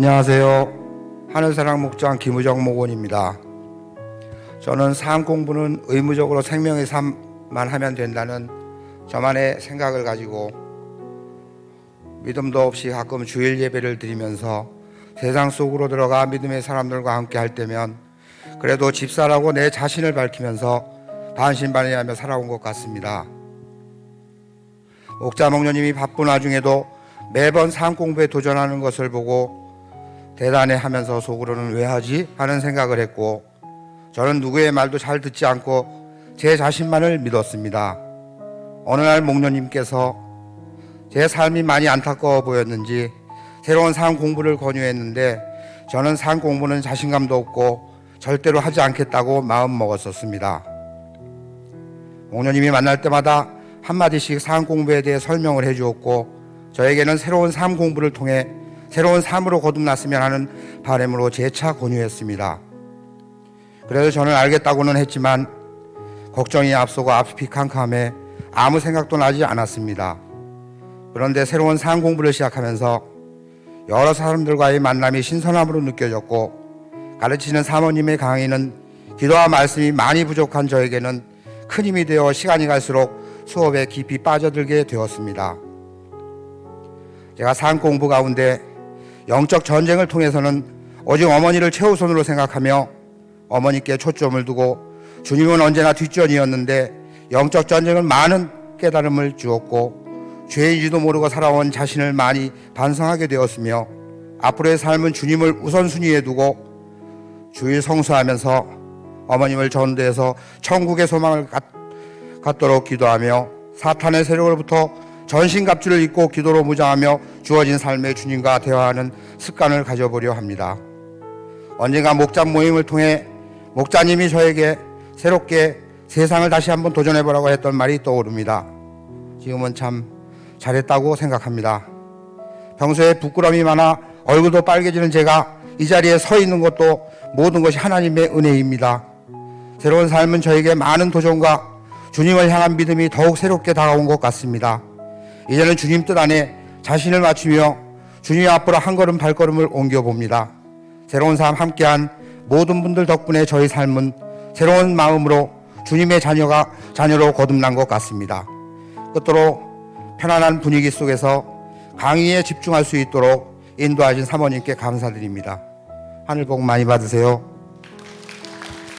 안녕하세요. 하늘사랑 목장 김우정 목원입니다. 저는 삶 공부는 의무적으로 생명의 삶만 하면 된다는 저만의 생각을 가지고 믿음도 없이 가끔 주일 예배를 드리면서 세상 속으로 들어가 믿음의 사람들과 함께 할 때면 그래도 집사라고 내 자신을 밝히면서 반신반의하며 살아온 것 같습니다. 목자 목녀님이 바쁜 와중에도 매번 삶 공부에 도전하는 것을 보고 대단해 하면서 속으로는 왜 하지 하는 생각을 했고 저는 누구의 말도 잘 듣지 않고 제 자신만을 믿었습니다. 어느 날 목녀님께서 제 삶이 많이 안타까워 보였는지 새로운 삶 공부를 권유했는데 저는 삶 공부는 자신감도 없고 절대로 하지 않겠다고 마음 먹었었습니다. 목녀님이 만날 때마다 한마디씩 삶 공부에 대해 설명을 해주었고 저에게는 새로운 삶 공부를 통해 새로운 삶으로 거듭났으면 하는 바람으로 재차 권유했습니다. 그래서 저는 알겠다고는 했지만 걱정이 앞서고 앞이 캄캄해 아무 생각도 나지 않았습니다. 그런데 새로운 삶 공부를 시작하면서 여러 사람들과의 만남이 신선함으로 느껴졌고 가르치는 사모님의 강의는 기도와 말씀이 많이 부족한 저에게는 큰 힘이 되어 시간이 갈수록 수업에 깊이 빠져들게 되었습니다. 제가 삶 공부 가운데 영적 전쟁을 통해서는 오직 어머니를 최우선으로 생각하며 어머니께 초점을 두고 주님은 언제나 뒷전이었는데 영적 전쟁은 많은 깨달음을 주었고 죄인지도 모르고 살아온 자신을 많이 반성하게 되었으며 앞으로의 삶은 주님을 우선순위에 두고 주일 성수하면서 어머님을 전도해서 천국의 소망을 갖, 갖도록 기도하며 사탄의 세력으로부터 전신갑주를 입고 기도로 무장하며 주어진 삶의 주님과 대화하는 습관을 가져보려 합니다. 언젠가 목장 모임을 통해 목자님이 저에게 새롭게 세상을 다시 한번 도전해보라고 했던 말이 떠오릅니다. 지금은 참 잘했다고 생각합니다. 평소에 부끄러움이 많아 얼굴도 빨개지는 제가 이 자리에 서 있는 것도 모든 것이 하나님의 은혜입니다. 새로운 삶은 저에게 많은 도전과 주님을 향한 믿음이 더욱 새롭게 다가온 것 같습니다. 이제는 주님 뜻 안에 자신을 맞추며 주님 앞으로 한 걸음 발걸음을 옮겨 봅니다. 새로운 삶 함께한 모든 분들 덕분에 저희 삶은 새로운 마음으로 주님의 자녀가 자녀로 거듭난 것 같습니다. 끝으로 편안한 분위기 속에서 강의에 집중할 수 있도록 인도하신 사모님께 감사드립니다. 하늘 복 많이 받으세요.